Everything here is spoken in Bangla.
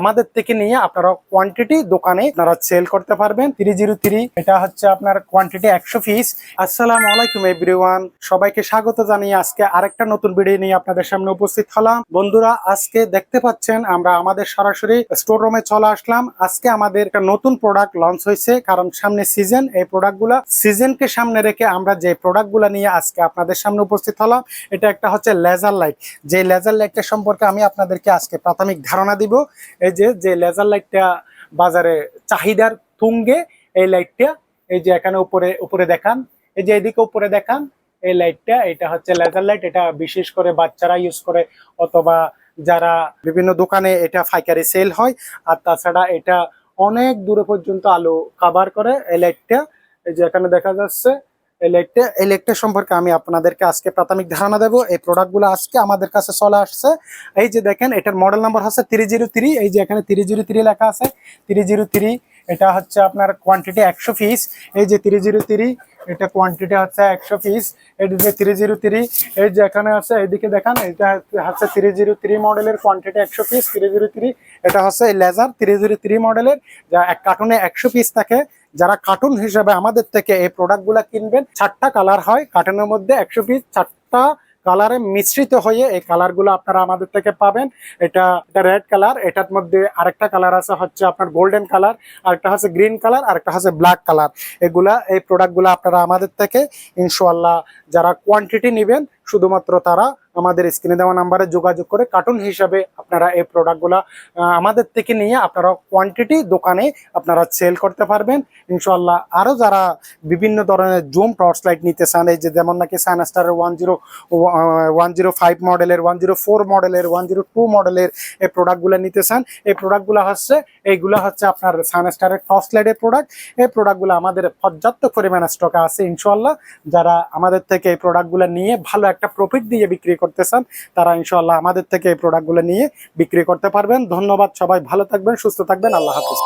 আমাদের থেকে নিয়ে আপনারা কোয়ান্টিটি দোকানে আপনারা সেল করতে পারবেন। থ্রি জিরো থ্রি এটা হচ্ছে আপনার কোয়ান্টিটি একশো পিস আসসালাম আলাইকুম এভরিওয়ান সবাইকে স্বাগত জানিয়ে আজকে আরেকটা নতুন ভিডিও নিয়ে আপনাদের সামনে উপস্থিত হলাম। বন্ধুরা, আজকে দেখতে পাচ্ছেন, আমরা আমাদের সরাসরি স্টোর রুমে চলে আসলাম। আজকে আমাদের একটা নতুন প্রোডাক্ট লঞ্চ হয়েছে, কারণ সামনে সিজন এই প্রোডাক্টগুলা সিজনকে সামনে রেখে আমরা যে প্রোডাক্টগুলা নিয়ে আজকে আপনাদের সামনে উপস্থিত হলাম, এটা একটা হচ্ছে লেজার লাইট যে লেজার লাইটটা সম্পর্কে আমি আপনাদেরকে আজকে প্রাথমিক ধারণা দিব এই যে যে লেজার লাইটটা বাজারে চাহিদার তুঙ্গে এই লাইটটা এই যে এখানে উপরে উপরে দেখান, এই যে এদিকে উপরে দেখান, এই লাইটটা এটা হচ্ছে লেজার লাইট এটা বিশেষ করে বাচ্চারা ইউজ করে, অথবা যারা বিভিন্ন দোকানে এটা ফাইকারি সেল হয়, আর তাছাড়া এটা অনেক দূরে পর্যন্ত আলো কাভার করে এই লাইটটা এই যে এখানে দেখা যাচ্ছে এই লাইটটা সম্পর্কে আমি আপনাদেরকে আজকে প্রাথমিক ধারণা দেবো। এই প্রোডাক্টগুলো আজকে আমাদের কাছে চলে আসছে। এই যে দেখেন, এটার মডেল নাম্বার হচ্ছে থ্রি জিরো থ্রি এই যে এখানে থ্রি জিরো থ্রি লেখা আছে। থ্রি জিরো থ্রি এটা হচ্ছে আপনার কোয়ান্টিটি একশো পিস এই যে থ্রি জিরো থ্রি এটা কোয়ান্টিটি হচ্ছে একশো পিস যে থ্রি জিরো থ্রি এই যে এখানে আছে, এইদিকে দেখান, এটা হচ্ছে থ্রি জিরো থ্রি মডেলের কোয়ান্টিটি একশো পিস থ্রি জিরো থ্রি এটা হচ্ছে লেজার থ্রি জিরো থ্রি মডেলের যা এক কার্টুনে একশো পিস থাকে। যারা কার্টুন হিসেবে আমাদের থেকে এই প্রোডাক্টগুলো কিনবেন, চারটা কালার হয়। কার্টুনের মধ্যে একশো পিস চারটা কালারে মিশ্রিত হয়ে এই কালারগুলো আপনারা আমাদের থেকে পাবেন। এটা এটা রেড কালার এটার মধ্যে আরেকটা কালার আছে হচ্ছে আপনার গোল্ডেন কালার আরেকটা হচ্ছে গ্রিন কালার আরেকটা হচ্ছে ব্ল্যাক কালার এগুলা, এই প্রোডাক্টগুলো আপনারা আমাদের থেকে ইনশাল্লাহ যারা কোয়ান্টিটি নেবেন, শুধুমাত্র তারা আমাদের স্ক্রিনে দেওয়া নাম্বারে যোগাযোগ করে কার্টুন হিসাবে আপনারা এই প্রোডাক্টগুলো আমাদের থেকে নিয়ে আপনারা কোয়ান্টিটি দোকানে আপনারা সেল করতে পারবেন। ইনশাল্লাহ আরও যারা বিভিন্ন ধরনের জুম টর্চ লাইট নিতে চান, এই যে যেমন নাকি সাইনাস্টারের one zero one zero five মডেলের ওয়ান জিরো ফোর মডেলের ওয়ান জিরো টু মডেলের এই প্রোডাক্টগুলো নিতে চান, এই প্রোডাক্টগুলো হচ্ছে, এইগুলো হচ্ছে আপনার সাইনাস্টারের টর্চ লাইটের প্রোডাক্ট এই প্রোডাক্টগুলো আমাদের পর্যাপ্ত পরিমাণে স্টকে আছে ইনশাল্লাহ যারা আমাদের থেকে এই প্রোডাক্টগুলো নিয়ে ভালো একটা প্রফিট দিয়ে বিক্রি করতে চান তারা ইনশাল্লাহ আমাদের থেকে এই প্রোডাক্টগুলো নিয়ে বিক্রি করতে পারবেন। ধন্যবাদ সবাই, ভালো থাকবেন, সুস্থ থাকবেন, আল্লাহ হাফিজ।